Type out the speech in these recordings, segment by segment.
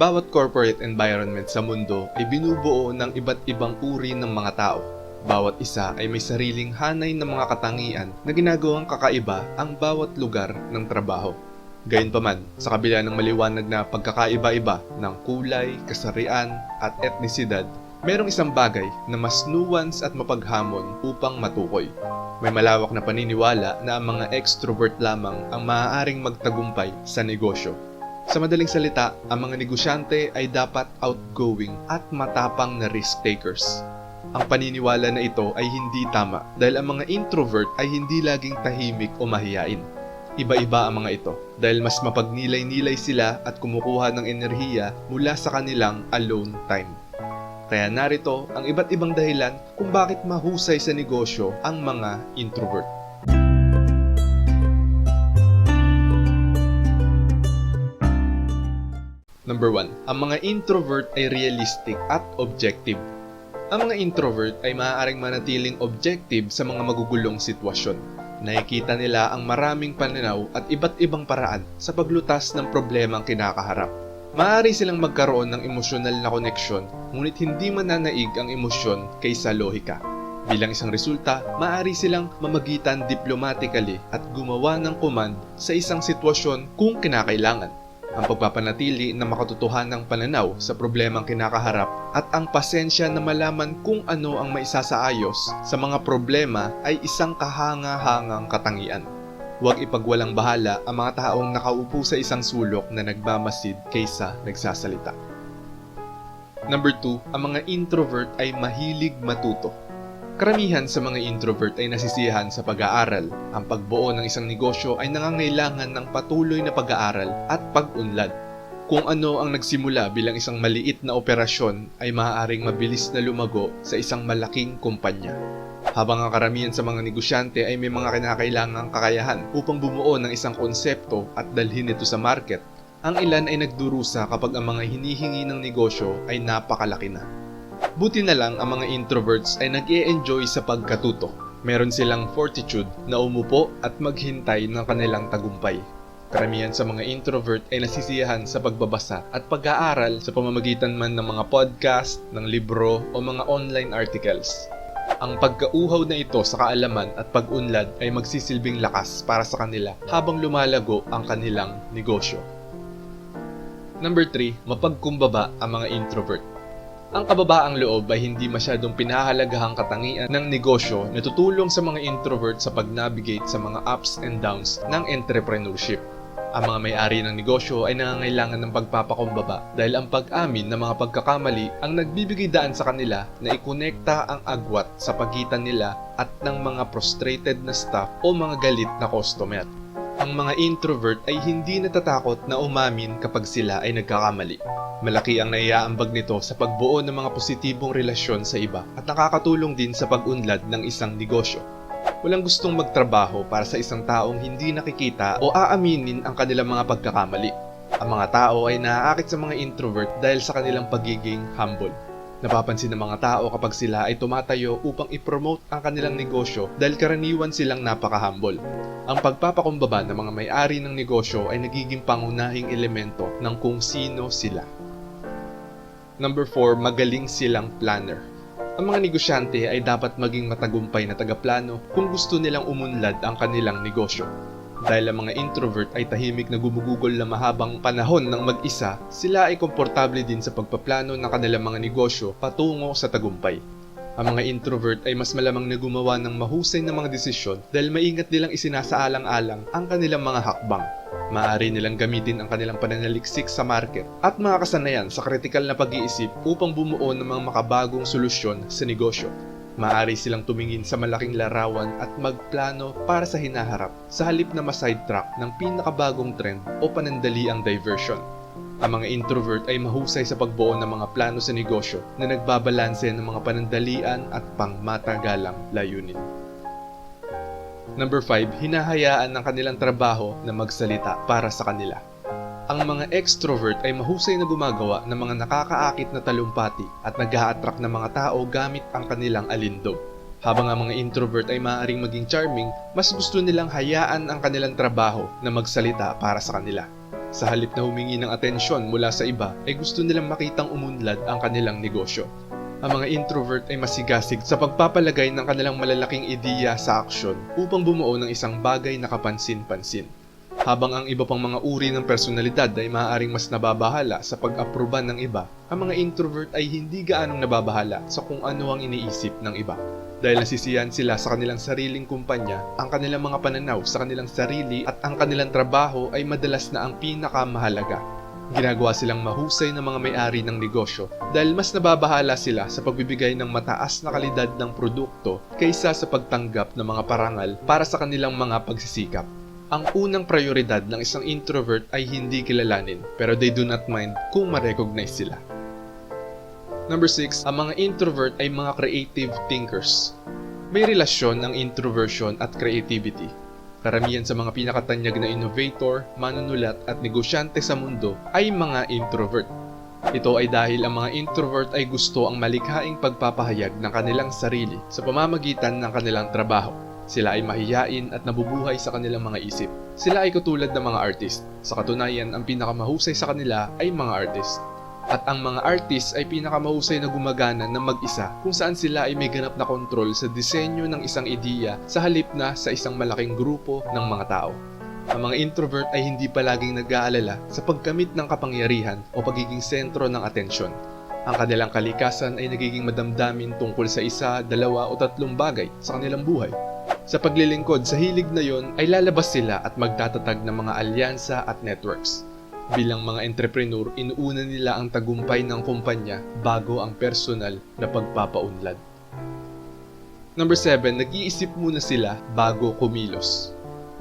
Bawat corporate environment sa mundo ay binubuo ng iba't ibang uri ng mga tao. Bawat isa ay may sariling hanay ng mga katangian na ginagawang kakaiba ang bawat lugar ng trabaho. Gayunpaman, sa kabila ng maliwanag na pagkakaiba-iba ng kulay, kasarian at etnisidad, merong isang bagay na mas nuance at mapaghamon upang matukoy. May malawak na paniniwala na ang mga extrovert lamang ang maaaring magtagumpay sa negosyo. Sa madaling salita, ang mga negosyante ay dapat outgoing at matapang na risk takers. Ang paniniwala na ito ay hindi tama dahil ang mga introvert ay hindi laging tahimik o mahiyain. Iba-iba ang mga ito dahil mas mapagnilay-nilay sila at kumukuha ng enerhiya mula sa kanilang alone time. Kaya narito ang iba't ibang dahilan kung bakit mahusay sa negosyo ang mga introvert. Number 1. Ang mga introvert ay realistic at objective. Ang mga introvert ay maaaring manatiling objective sa mga magugulong sitwasyon. Nakikita nila ang maraming pananaw at iba't ibang paraan sa paglutas ng problemang kinakaharap. Maaari silang magkaroon ng emosyonal na koneksyon, ngunit hindi mananaig ang emosyon kaysa lohika. Bilang isang resulta, maaari silang mamagitan diplomatically at gumawa ng command sa isang sitwasyon kung kinakailangan. Ang pagpapanatili na makatotohanang pananaw sa problemang kinakaharap at ang pasensya na malaman kung ano ang maisasaayos sa mga problema ay isang kahanga-hangang katangian. Huwag ipagwalang bahala ang mga taong nakaupo sa isang sulok na nagmamasid kaysa nagsasalita. Number 2, ang mga introvert ay mahilig matuto. Karamihan sa mga introvert ay nasisiyahan sa pag-aaral. Ang pagbuo ng isang negosyo ay nangangailangan ng patuloy na pag-aaral at pag-unlad. Kung ano ang nagsimula bilang isang maliit na operasyon ay maaaring mabilis na lumago sa isang malaking kumpanya. Habang ang karamihan sa mga negosyante ay may mga kinakailangang kakayahan upang bumuo ng isang konsepto at dalhin ito sa market, ang ilan ay nagdurusa kapag ang mga hinihingi ng negosyo ay napakalaki na. Buti na lang ang mga introverts ay nag enjoy sa pagkatuto. Meron silang fortitude na umupo at maghintay ng kanilang tagumpay. Karamihan sa mga introvert ay nasisiyahan sa pagbabasa at pag-aaral sa pamamagitan man ng mga podcast, ng libro o mga online articles. Ang pagkauhaw na ito sa kaalaman at pag-unlad ay magsisilbing lakas para sa kanila habang lumalago ang kanilang negosyo. Number 3, mapagkumbaba ang mga introvert. Ang kababaang loob ay hindi masyadong pinahalagahang katangian ng negosyo na tutulong sa mga introvert sa pag-navigate sa mga ups and downs ng entrepreneurship. Ang mga may-ari ng negosyo ay nangangailangan ng pagpapakumbaba dahil ang pag-amin ng mga pagkakamali ang nagbibigay daan sa kanila na ikonekta ang agwat sa pagitan nila at ng mga frustrated na staff o mga galit na customer. Ang mga introvert ay hindi natatakot na umamin kapag sila ay nagkakamali. Malaki ang naiaambag nito sa pagbuo ng mga positibong relasyon sa iba at nakakatulong din sa pag-unlad ng isang negosyo. Walang gustong magtrabaho para sa isang taong hindi nakikita o aaminin ang kanilang mga pagkakamali. Ang mga tao ay naaakit sa mga introvert dahil sa kanilang pagiging humble. Napapansin ng mga tao kapag sila ay tumatayo upang ipromote ang kanilang negosyo dahil karaniwan silang napaka-humble. Ang pagpapakumbaba ng mga may-ari ng negosyo ay nagiging pangunahing elemento ng kung sino sila. Number 4, magaling silang planner. Ang mga negosyante ay dapat maging matagumpay na tagaplano kung gusto nilang umunlad ang kanilang negosyo. Dahil ang mga introvert ay tahimik na gumugugol na mahabang panahon ng mag-isa, sila ay komportable din sa pagpaplano ng kanilang mga negosyo patungo sa tagumpay. Ang mga introvert ay mas malamang na gumawa ng mahusay na mga desisyon dahil maingat nilang isinasaalang-alang ang kanilang mga hakbang. Maaari nilang gamitin ang kanilang pananaliksik sa market at mga kasanayan sa kritikal na pag-iisip upang bumuo ng mga makabagong solusyon sa negosyo. Maaari silang tumingin sa malaking larawan at magplano para sa hinaharap sa halip na ma-sidetrack ng pinakabagong trend o panandaliang diversion. Ang mga introvert ay mahusay sa pagbuo ng mga plano sa negosyo na nagbabalanse ng mga panandalian at pangmatagalang layunin. Number 5, hinahayaan ng kanilang trabaho na magsalita para sa kanila. Ang mga extrovert ay mahusay na gumagawa ng mga nakakaakit na talumpati at nag attract ng mga tao gamit ang kanilang alindog. Habang ang mga introvert ay maaaring maging charming, mas gusto nilang hayaan ang kanilang trabaho na magsalita para sa kanila. Sa halip na humingi ng atensyon mula sa iba, ay gusto nilang makitang umunlad ang kanilang negosyo. Ang mga introvert ay masigasig sa pagpapalagay ng kanilang malalaking ideya sa aksyon upang bumuo ng isang bagay na kapansin-pansin. Habang ang iba pang mga uri ng personalidad ay maaaring mas nababahala sa pag-aproban ng iba, ang mga introvert ay hindi gaanong nababahala sa kung ano ang iniisip ng iba. Dahil nasisiyan sila sa kanilang sariling kumpanya, ang kanilang mga pananaw sa kanilang sarili at ang kanilang trabaho ay madalas na ang pinakamahalaga. Ginagawa silang mahusay ng mga may-ari ng negosyo dahil mas nababahala sila sa pagbibigay ng mataas na kalidad ng produkto kaysa sa pagtanggap ng mga parangal para sa kanilang mga pagsisikap. Ang unang prioridad ng isang introvert ay hindi kilalanin, pero they do not mind kung ma-recognize sila. Number 6, ang mga introvert ay mga creative thinkers. May relasyon ang introversion at creativity. Karamihan sa mga pinakatanyag na innovator, manunulat at negosyante sa mundo ay mga introvert. Ito ay dahil ang mga introvert ay gusto ang malikhaing pagpapahayag ng kanilang sarili sa pamamagitan ng kanilang trabaho. Sila ay mahiyain at nabubuhay sa kanilang mga isip. Sila ay katulad ng mga artist. Sa katunayan, ang pinakamahusay sa kanila ay mga artist. At ang mga artist ay pinakamahusay na gumagana ng mag-isa kung saan sila ay may ganap na kontrol sa disenyo ng isang ideya sa halip na sa isang malaking grupo ng mga tao. Ang mga introvert ay hindi palaging nag-aalala sa pagkamit ng kapangyarihan o pagiging sentro ng atensyon. Ang kanilang kalikasan ay nagiging madamdamin tungkol sa isa, dalawa o tatlong bagay sa kanilang buhay. Sa paglilingkod sa hilig na yon ay lalabas sila at magtatatag ng mga alyansa at networks. Bilang mga entrepreneur, inuuna nila ang tagumpay ng kumpanya bago ang personal na pagpapaunlad. Number 7, nag-iisip muna sila bago kumilos.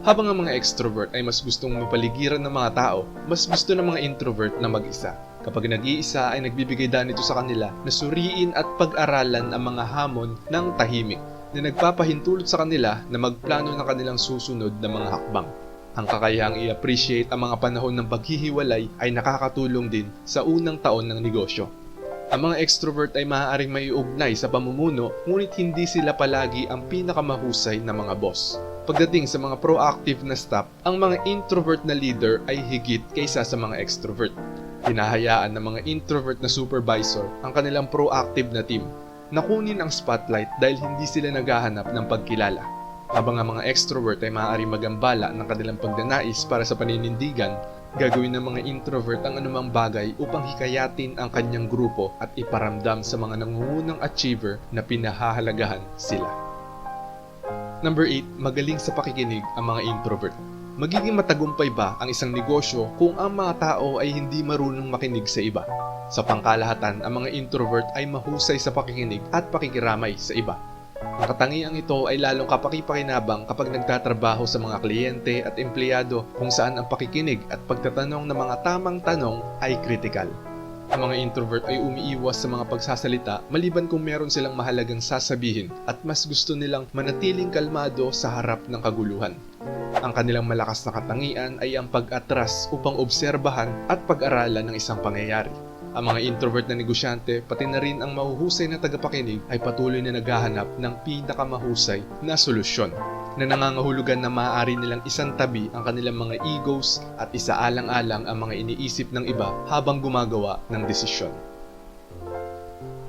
Habang ang mga extrovert ay mas gustong mapaligiran ng mga tao, mas gusto ng mga introvert na mag-isa. Kapag nag-iisa ay nagbibigay daan ito sa kanila na suriin at pag-aralan ang mga hamon ng tahimik na nagpapahintulot sa kanila na magplano ng kanilang susunod na mga hakbang. Ang kakayahang i-appreciate ang mga panahon ng paghihiwalay ay nakakatulong din sa unang taon ng negosyo. Ang mga extrovert ay maaaring maiugnay sa pamumuno ngunit hindi sila palagi ang pinakamahusay na mga boss. Pagdating sa mga proactive na staff, ang mga introvert na leader ay higit kaysa sa mga extrovert. Hinahayaan ng mga introvert na supervisor ang kanilang proactive na team na kunin ang spotlight dahil hindi sila naghahanap ng pagkilala. Habang ang mga extrovert ay maaari magambala ng kanilang pagnanais para sa paninindigan, gagawin ng mga introvert ang anumang bagay upang hikayatin ang kanyang grupo at iparamdam sa mga nangungunang achiever na pinahahalagahan sila. Number 8, magaling sa pakikinig ang mga introvert. Magiging matagumpay ba ang isang negosyo kung ang mga tao ay hindi marunong makinig sa iba? Sa pangkalahatan, ang mga introvert ay mahusay sa pakikinig at pakikiramay sa iba. Ang katangiang ito ay lalong kapakipakinabang kapag nagtatrabaho sa mga kliyente at empleyado kung saan ang pakikinig at pagtatanong ng mga tamang tanong ay kritikal. Ang mga introvert ay umiiwas sa mga pagsasalita maliban kung meron silang mahalagang sasabihin at mas gusto nilang manatiling kalmado sa harap ng kaguluhan. Ang kanilang malakas na katangian ay ang pag-atras upang obserbahan at pag-aralan ng isang pangyayari. Ang mga introvert na negosyante, pati na rin ang mahuhusay na tagapakinig ay patuloy na naghahanap ng pinakamahusay na solusyon na nangangahulugan na maaari nilang isang tabi ang kanilang mga egos at isaalang-alang ang mga iniisip ng iba habang gumagawa ng desisyon.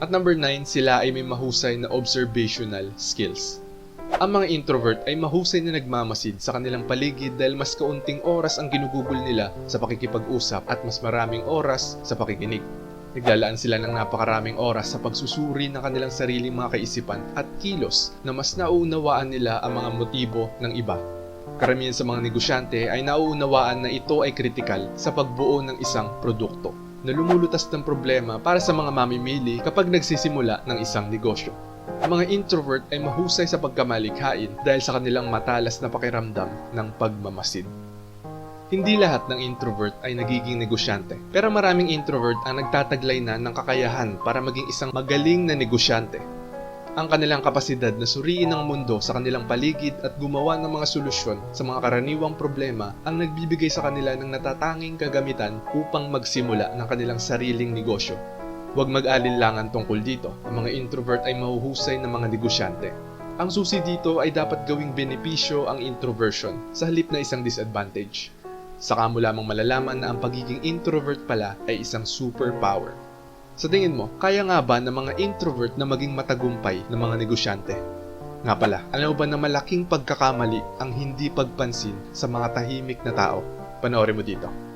At number 9, sila ay may mahusay na observational skills. Ang mga introvert ay mahusay na nagmamasid sa kanilang paligid dahil mas kaunting oras ang ginugugol nila sa pakikipag-usap at mas maraming oras sa pakikinig. Naglalaan sila ng napakaraming oras sa pagsusuri ng kanilang sariling mga kaisipan at kilos na mas nauunawaan nila ang mga motibo ng iba. Karamihan sa mga negosyante ay nauunawaan na ito ay kritikal sa pagbuo ng isang produkto na lumulutas ng problema para sa mga mamimili kapag nagsisimula ng isang negosyo. Ang mga introvert ay mahusay sa pagkamalikhain dahil sa kanilang matalas na pakiramdam ng pagmamasid. Hindi lahat ng introvert ay nagiging negosyante, pero maraming introvert ang nagtataglay na ng kakayahan para maging isang magaling na negosyante. Ang kanilang kapasidad na suriin ang mundo sa kanilang paligid at gumawa ng mga solusyon sa mga karaniwang problema ang nagbibigay sa kanila ng natatanging kagamitan upang magsimula ng kanilang sariling negosyo. Huwag mag-alinlangan tungkol dito. Ang mga introvert ay mahuhusay na mga negosyante. Ang susi dito ay dapat gawing benepisyo ang introversion sa halip na isang disadvantage. Saka mo lamang malalaman na ang pagiging introvert pala ay isang superpower. Sa tingin mo, kaya nga ba ng mga introvert na maging matagumpay ng mga negosyante? Nga pala, alam mo ba na malaking pagkakamali ang hindi pagpansin sa mga tahimik na tao? Panoorin mo dito.